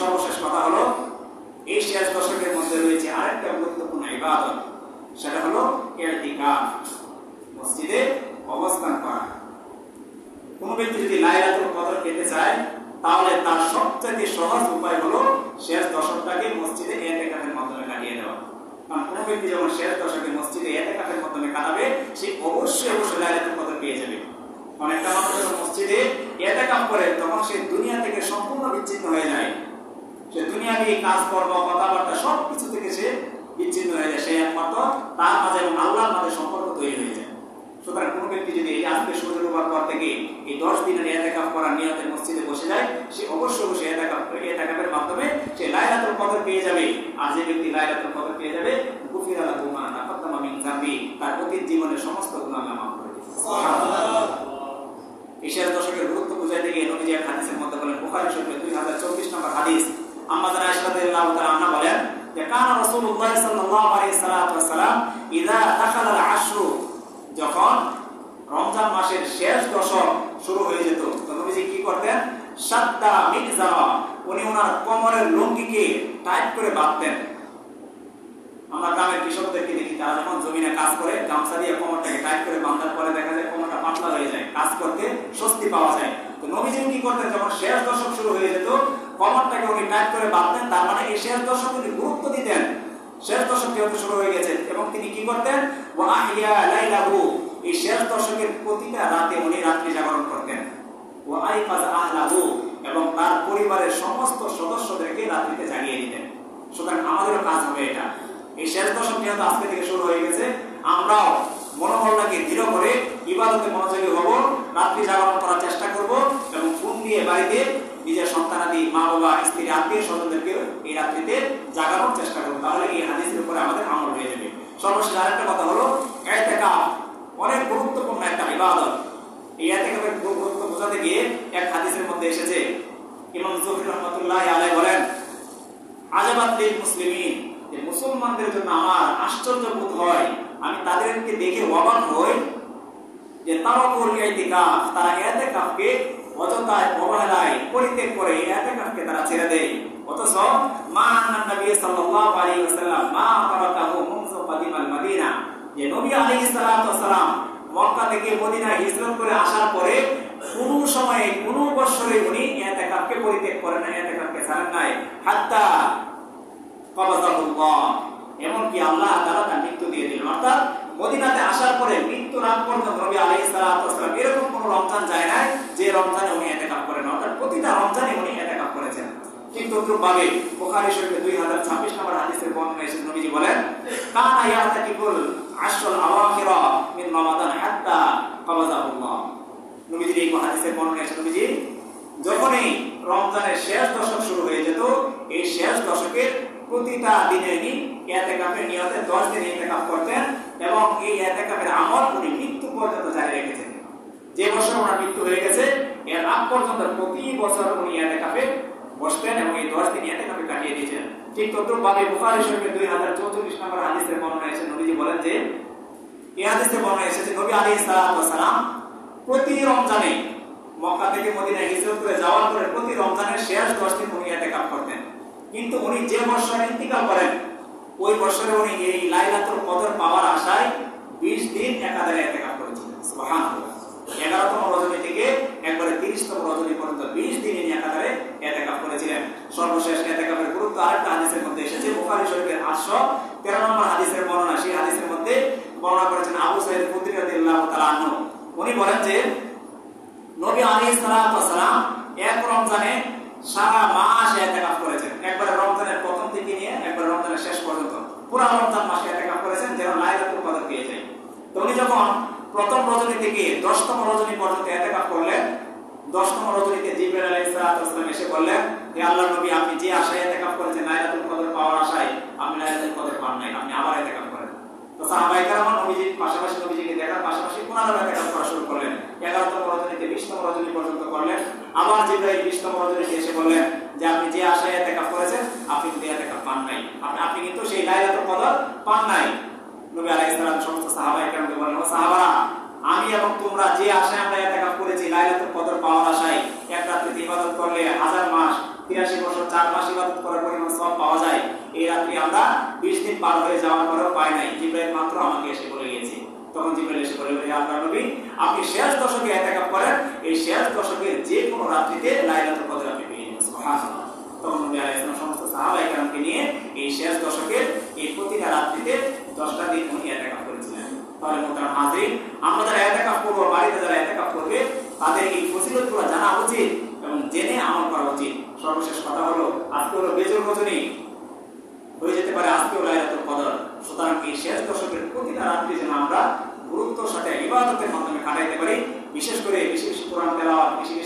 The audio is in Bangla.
সর্বশেষ কথা হলো, এই শেষ দশকের মধ্যে রয়েছে আরেকটা গুরুত্বপূর্ণ ইবাদত, সেটা হলো মসজিদে অবস্থান করা। কোনো ব্যক্তি যদি লাইলাতুল কদর পেতে চায়, তাহলে তার সবচেয়ে সহজ উপায় হলো শেষ দশকটাকে মসজিদে এতেকাফের মাধ্যমে কাটিয়ে দেওয়া। কারণ কোনো ব্যক্তি যখন শেষ দশকে মসজিদে এতেকাফের মাধ্যমে কাটাবে সে অবশ্যই অবশ্যই লাইলাতুল কদর পেয়ে যাবে অনেকটা মানুষ যখন মসজিদে এতেকাফ করে তখন সে দুনিয়া থেকে সম্পূর্ণ বিচ্ছিন্ন হয়ে যায় সে দুনিয়া নিয়ে কাজকর্ম কথাবার্তা সব কিছু থেকে সে বিচ্ছিন্ন হয়ে যায়। সে একমাত্র তার মাঝে এবং আল্লাহর মাঝে সম্পর্ক তৈরি হয়ে যায়। সুতরাং কোনো ব্যক্তি যদি এই আজকে সূর্য ডোবার পর থেকে এই দশ দিনের এতেকাফ করার নিয়তে মসজিদে বসে যায়, সে অবশ্যই অবশ্যই এতেকাফ এতেকাফের মাধ্যমে সে লাইলাতুল কদর পেয়ে যাবে। আর যে ব্যক্তি লাইলাতুল কদর পেয়ে যাবে গুফির আলা তুমা তাকাদ্দামা মিন জামবি তার অতীত জীবনের সমস্ত গুনাহ আল্লাহ মাফ করে দিবেন এই শেষ দশকের গুরুত্ব বুঝাইতে গিয়ে নবীজি এক হাদিসের মধ্যে বলেন বুখারী শরীফে 2024 নম্বর হাদিস আম্মা জানা আয়েশা রাদিয়াল্লাহু তাআলা কাজ করে, গামছা দিয়ে দেখা যায় কোমরটা পাতলা হয়ে যায়, কাজ করতে স্বস্তি পাওয়া যায়। নবীজি কি করতেন? যখন শেষ দশক শুরু হয়ে যেত কোমরটাকে উনি টাইট করে বাঁধতেন তার মানে এই শেষ দশক উনি গুরুত্ব দিতেন। শেষ দশক যেহেতু শুরু হয়ে গেছে। এবং তিনি কি করতেন? ও আহিয়া লাইলাহু, এই শেষ দশকের প্রতিটা রাতে উনি রাত্রি জাগরণ করতেন। ও আইফাজ আহলাহু, এবং তার পরিবারের সমস্ত সদস্যদেরকে রাত্রিতে জাগিয়ে দিতেন। সুতরাং আমাদেরও কাজ হবে এটা। এই শেষ আজকে থেকে শুরু হয়ে গেছে। আমরাও মনোবলটাকে দৃঢ় করে ইবাদতে মনোযোগী হব, রাত্রি জাগরণ করার চেষ্টা করব এবং ফোন দিয়ে বাড়িতে নিজের সন্তানাদি মা বাবা, স্ত্রী, আত্মীয় স্বজনদেরকে এই রাত্রিতে জাগানোর চেষ্টা করব তাহলে এই হাদিসের উপরে আমাদের আমল হয়ে যাবে। সর্বশেষ আরেকটা কথা হলো, এতেকাফ অনেক গুরুত্বপূর্ণ একটা ইবাদত। এই গুরুত্ব বোঝাতে গিয়ে এক হাদিসের মধ্যে এসেছে, ইমাম জহুর রহমতুল্লাহ আলাই বলেন, আজাবাত লিল মুসলিমিন যে মুসলমানদের জন্য আমার আশ্চর্য বোধ হয়, আমি তাদেরকে দেখে অবাক হই যে ইতিকাফ তারা ইতিকাফকে অযথায় অবহেলায় পরিত্যাগ করে ইতিকাফকে তারা ছেড়ে দেয়। অথচ মা আন্নান নবী সাল্লাল্লাহু আলাইহি ওয়াসাল্লাম, মা তারাকাহু মুনযু কাদিমাল মাদিনা, যে নবী আলাইহিস সালাতু ওয়াসালাম মক্কা থেকে মদিনা হিজরত করে আসার পরে কোন সময়ে, কোন বছরে উনি ইতিকাফকে পরিত্যাগ করেন না ইতিকাফকে ছাড়েন নাই। হাত্তা কবাদাহুল্লাহ এমনকি আল্লাহ তাআলা তার মৃত্যু দিয়ে দিলেন। অর্থাৎ মদিনাতে আসার পরে মৃত্যুর আগ পর্যন্ত আলাইহিস সালাতু ওয়াসালাম এরকম কোন রমজান যায় না যে রমজানে উনি ইতিকাফ করেন অর্থাৎ প্রতিটা রমজানে উনি ইতিকাফ করেছেন। ঠিক তদ্রুপভাবে বুখারী শরীফে 2026 নম্বর হাদিসের বর্ণনা এসেছে। নবীজি বলেন ইয়াতাকিবুল আশরুল আওয়াখিরা মিন রমাদান হাত্তা নবীজির এই বর্ণনা এসেছে। নবীজি, যখনই রমজানের শেষ দশক শুরু হয়ে যেত, এই শেষ দশকের প্রতিটা দিনে উনি এতেকাফের নিয়তে দশ দিন এতে কাপ করতেন। এবং এই এতেকাফের আমল উনি মৃত্যু পর্যন্ত জারি রেখেছেন। যে বছর ওনার মৃত্যু হয়ে গেছে, এর আগ পর্যন্ত প্রতি বছর উনি এতেকাফে বসতেন এবং এই দশ দিন এতেকাফে কাটিয়ে দিয়েছেন। ঠিক তদ্রুপ ভাবে বুখারী শরীফের দুই হাজার চৌচল্লিশ নম্বর হাদিসের বর্ণনা এসে নবীজি বলেন যে এই হাদিসের বর্ণনা এসেছে, নবী আলাইহিস সালাম প্রতি রমজানে মক্কা থেকে মদিনায় হিজরত করে যাওয়ার পরে প্রতি রমজানের শেষ দশ দিন উনি এতেকাফ করতেন। কিন্তু উনি যে বছরে ইন্তিকাল করেন ওই বছরে উনি এই লাইলাতুল কদর পাওয়ার আশায় 20 দিন একাধারে এতেকাফ করেছিলেন। সুবহানাল্লাহ। 11তম রজনী থেকে একবারে 30তম রজনী পর্যন্ত 20 দিন ইনি একাধারে এতেকাফ করেছিলেন। সর্বশেষ এতেকাফের গুরুত্ব আরেকটা হাদিসের মধ্যে এসেছে। বুখারী শরীফের 813 নম্বর হাদিসের বর্ণনা, সেই হাদিসের মধ্যে বর্ণনা করেছেন আবু রাদিয়াল্লাহু তাআলা আনহু। উনি বলেন যে, নবী আলাইহিস ওয়াসালাম এক রমজানে সারা মাস ইতিকাফ করেছেন একবার রমজানের প্রথম থেকে নিয়ে একবার রমজানের শেষ পর্যন্ত পুরো রমজান মাসে ইতিকাফ করেছেন যেন লাইলাতুল কদর পেয়ে যায় তো উনি যখন প্রথম রজনী থেকে দশতম রজনী পর্যন্ত ইতিকাফ করলেন। দশতম রজনীতে জিবরাইল ওয়াসালাম এসে বললেন, হে আল্লাহর নবী, আপনি যে আশায় ইতিকাফ করেছেন, লাইলাতুল কদর পাওয়ার আশায় আপনি লাইলাতুল কদর পান নাই, আপনি আবার ইতিকাফ করেন। তো সাহাবায়ে কেরাম পাশাপাশি নবীজিকে দেখার পাশাপাশি পুনরায় ইতিকাফ করা শুরু করলেন। 11তম রজনীতে 20তম রজনী পর্যন্ত করলেন। আবার 20তম রজনীতে এসে বললেন যে, আপনি যে আশায় ইতিকাফ করেছেন, আপনি কিন্তু ইতিকাফ পান নাই। আপনি আপনি কিন্তু সেই লাইলাতুল কদর পান নাই নবী আলাইহিস সালাম সমস্ত সাহাবায়ে কেরামকে বললেন ও সাহাবারা আমি এবং তোমরা যে আশায় আমরা ইতিকাফ করেছি, লাইলাতুল কদর পাওয়ার আশায়, এক রাত্রিতে ইবাদত করলে হাজার মাস, তিরাশি বছর, চার মাস ইবাদত করার পরিমাণ সব পাওয়া যায়। এই রাত্রি আমরা বিশ দিন পার হয়ে যাওয়ার পরেও পাই নাই। জিব্রাইল মাত্র আমাকে এসে বলে গিয়েছে। তখন জিব্রাইল এসে বলে, হে আল্লাহ নবী, আপনি শেষ দশকে এতেকাপ করেন। এই শেষ দশকের যে কোনো রাত্রিতে লাইলাতুল কদর আপনি পেয়ে যাবেন। সুবহানাল্লাহ। আমরা যারা এতেকাপ করব বাড়িতে যারা এতেকাপ করবে তাদের এই ফজিলতগুলো জানা উচিত এবং জেনে আমল করা উচিত সর্বশেষ কথা হলো আজকে হলো বেজর রজনী হয়ে যেতে পারে আজকেও লাইলাতুল কদর সুতরাং এই শেষ দশকের প্রতিটা রাত্রি যেন আমরা গুরুত্বর সাথে ইবাদতের মাধ্যমে কাটাইতে পারি। বিশেষ করে বেশি বেশি কোরআন দেওয়া বেশি বেশি নামাজ